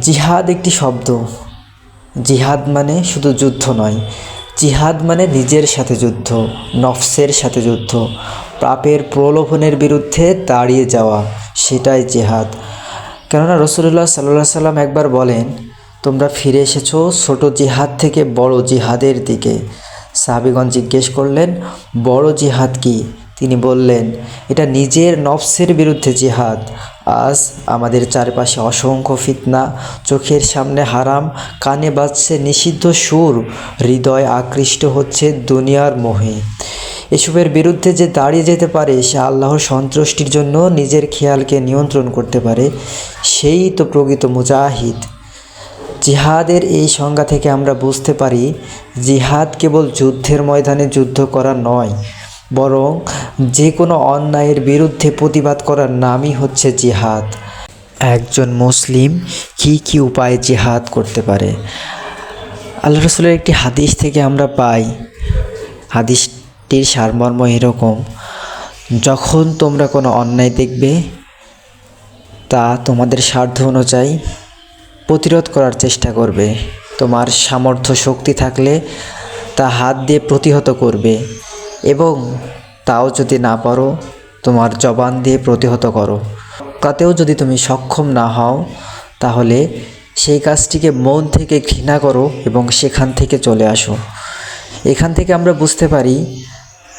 জিহাদ একটি শব্দ। জিহাদ মানে শুধু যুদ্ধ নয়। জিহাদ মানে নিজের সাথে যুদ্ধ, নফসের সাথে যুদ্ধ। পাপের প্রলোভনের বিরুদ্ধে দাঁড়িয়ে যাওয়া, সেটাই জিহাদ। কেননা রসুল্লাহ সাল্লাহ সাল্লাম একবার বলেন, তোমরা ফিরে এসেছ ছোট জিহাদ থেকে বড় জিহাদের দিকে। সাহাবিগঞ্জ জিজ্ঞেস করলেন, বড় জিহাদ কি? তিনি বললেন, এটা নিজের নফসের বিরুদ্ধে জিহাদ। আজ আমাদের চারপাশে অসংখ্য ফিতনা, চোখের সামনে হারাম, কানে বাজছে নিষিদ্ধ সুর, হৃদয় আকৃষ্ট হচ্ছে দুনিয়ার মোহে। এসবের বিরুদ্ধে যে দাঁড়িয়ে যেতে পারে, সে আল্লাহর সন্তুষ্টির জন্য নিজের খেয়ালকে নিয়ন্ত্রণ করতে পারে, সেই তো প্রকৃত মুজাহিদ। জিহাদের এই সংজ্ঞা থেকে আমরা বুঝতে পারি, জিহাদ কেবল যুদ্ধের ময়দানে যুদ্ধ করা নয় বরং যে কোনো অন্যায়ের বিরুদ্ধে প্রতিবাদ করার নামই হচ্ছে জিহাদ। একজন মুসলিম কী কী উপায়ে জিহাদ করতে পারে? আল্লাহ রসুলের একটি হাদিস থেকে আমরা পাই, হাদিসটির সারমর্ম এরকম, যখন তোমরা কোনো অন্যায় দেখবে, তা তোমাদের স্বার্থ অনুযায়ী প্রতিরোধ করার চেষ্টা করবে। তোমার সামর্থ্য শক্তি থাকলে তা হাত দিয়ে প্রতিহত করবে। এবং তাও যদি না পারো, তোমার জবান দিয়ে প্রতিহত করো। তাতেও যদি তুমি সক্ষম না হও, তাহলে সেই কাজটিকে মন থেকে ঘৃণা করো এবং সেখান থেকে চলে আসো। এখান থেকে আমরা বুঝতে পারি,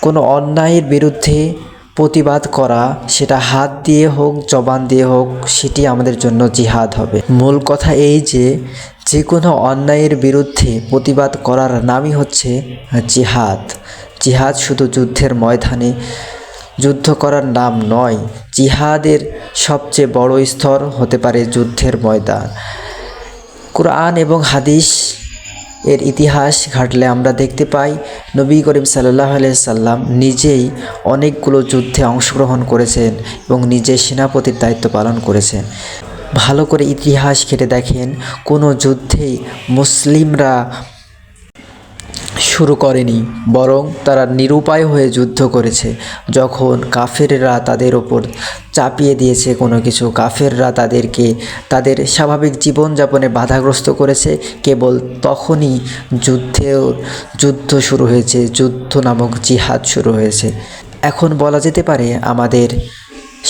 কোনো অন্যায়ের বিরুদ্ধে প্রতিবাদ করা, সেটা হাত দিয়ে হোক, জবান দিয়ে হোক, সেটি আমাদের জন্য জিহাদ হবে। মূল কথা এই যে যে কোনো অন্যায়ের বিরুদ্ধে প্রতিবাদ করার নামই হচ্ছে জিহাদ। জিহাদ শুধু যুদ্ধের ময়দানে, যুদ্ধ করার নাম নয়, জিহাদের সবচেয়ে বড় স্তর হতে পারে যুদ্ধের ময়দান। কোরআন এবং হাদিস এর ইতিহাস ঘাটলে আমরা দেখতে পাই, নবী করিম সাল্লাহ সাল্লাম নিজেই অনেকগুলো যুদ্ধে অংশগ্রহণ করেছেন এবং নিজে সেনাপতির দায়িত্ব পালন করেছেন। ভালো করে ইতিহাস ঘেটে দেখেন, কোনো যুদ্ধেই মুসলিমরা শুরু করেনি, বরং তারা নিরুপায় হয়ে যুদ্ধ করেছে। যখন কাফেররা তাদের ওপর চাপিয়ে দিয়েছে কোনো কিছু, কাফেররা তাদেরকে তাদের স্বাভাবিক জীবনযাপনে বাধাগ্রস্ত করেছে। কেবল তখনই যুদ্ধেও যুদ্ধ শুরু হয়েছে, যুদ্ধ নামক জিহাদ শুরু হয়েছে। এখন বলা যেতে পারে আমাদের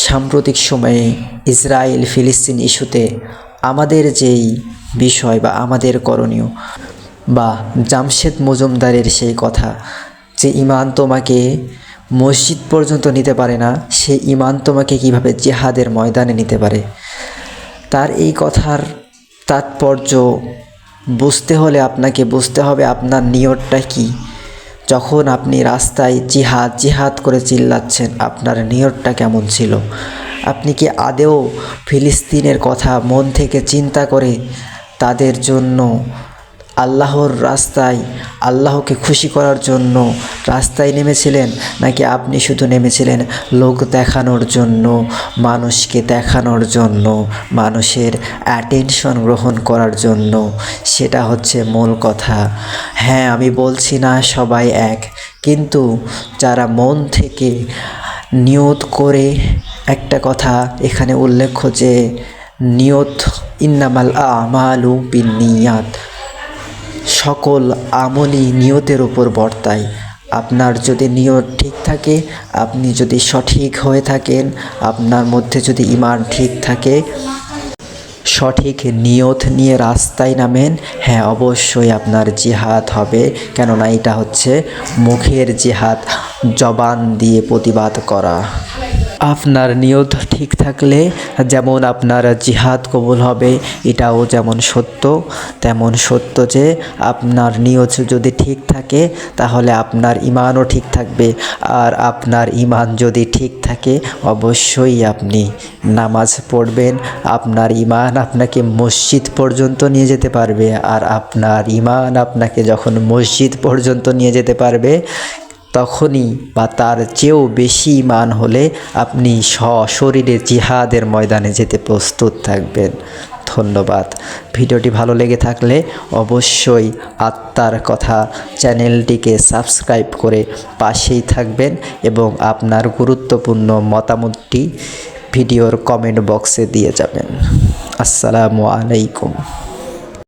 সাম্প্রতিক সময়ে ইসরায়েল ফিলিস্তিন ইস্যুতে আমাদের যেই বিষয় বা আমাদের করণীয় বা জামশেদ মজুমদারের সেই কথা যে ইমান তোমাকে মসজিদ পর্যন্ত নিতে পারে না, সেই ইমান তোমাকে কীভাবে জেহাদের ময়দানে নিতে পারে? তার এই কথার তাৎপর্য বুঝতে হলে আপনাকে বুঝতে হবে আপনার নিয়তটা কি। যখন আপনি রাস্তায় জিহাদ জিহাদ করে চিল্লাচ্ছেন, আপনার নিয়তটা কেমন ছিল? আপনি কি আদেও ফিলিস্তিনের কথা মন থেকে চিন্তা করে তাদের জন্য আল্লাহর রাস্তায় আল্লাহকে খুশি করার জন্য রাস্তায় নেমেছিলেন নাকি আপনি শুধু নেমেছিলেন? লোক দেখানোর জন্য, মানুষকে দেখানোর জন্য, মানুষের অ্যাটেনশন গ্রহণ করার জন্য। সেটা হচ্ছে মূল কথা। হ্যাঁ আমি বলছি না সবাই এক, কিন্তু যারা মন থেকে নিয়ত করে একটা কথা এখানে উল্লেখ্য যে, নিয়ত ইন্নামাল আমালু বিনিয়াত। সকল আমলই নিয়তের উপর বর্তায়। আপনার যদি নিয়ত ঠিক থাকে, আপনি যদি সঠিক হয়ে থাকেন, আপনার মধ্যে যদি ইমান ঠিক থাকে, সঠিক নিয়ত নিয়ে রাস্তায় নামেন হ্যাঁ অবশ্যই আপনার জিহাদ হবে। কেননা এটা হচ্ছে মুখের জিহাদ, জবান দিয়ে প্রতিবাদ করা। আপনার নিয়ত ঠিক থাকলে যেমন আপনার জিহাদ কবুল হবে, এটাও যেমন সত্য, তেমন সত্য যে আপনার নিয়ত যদি ঠিক থাকে, তাহলে আপনার ইমানও ঠিক থাকবে। আর আপনার ইমান যদি ঠিক থাকে, অবশ্যই আপনি নামাজ পড়বেন, আপনার ইমান আপনাকে মসজিদ পর্যন্ত নিয়ে যেতে পারবে। আর আপনার ইমান আপনাকে যখন মসজিদ পর্যন্ত নিয়ে যেতে পারবে তখনই বা তার চেয়েও বেশি ইমান হলে আপনি সশরীরে জিহাদের ময়দানে যেতে প্রস্তুত থাকবেন। ধন্যবাদ। ভিডিওটি ভালো লেগে থাকলে অবশ্যই আত্মার কথা চ্যানেলটিকে সাবস্ক্রাইব করে পাশেই থাকবেন এবং আপনার গুরুত্বপূর্ণ মতামতটি ভিডিওর কমেন্ট বক্সে দিয়ে যাবেন। আসসালামু আলাইকুম।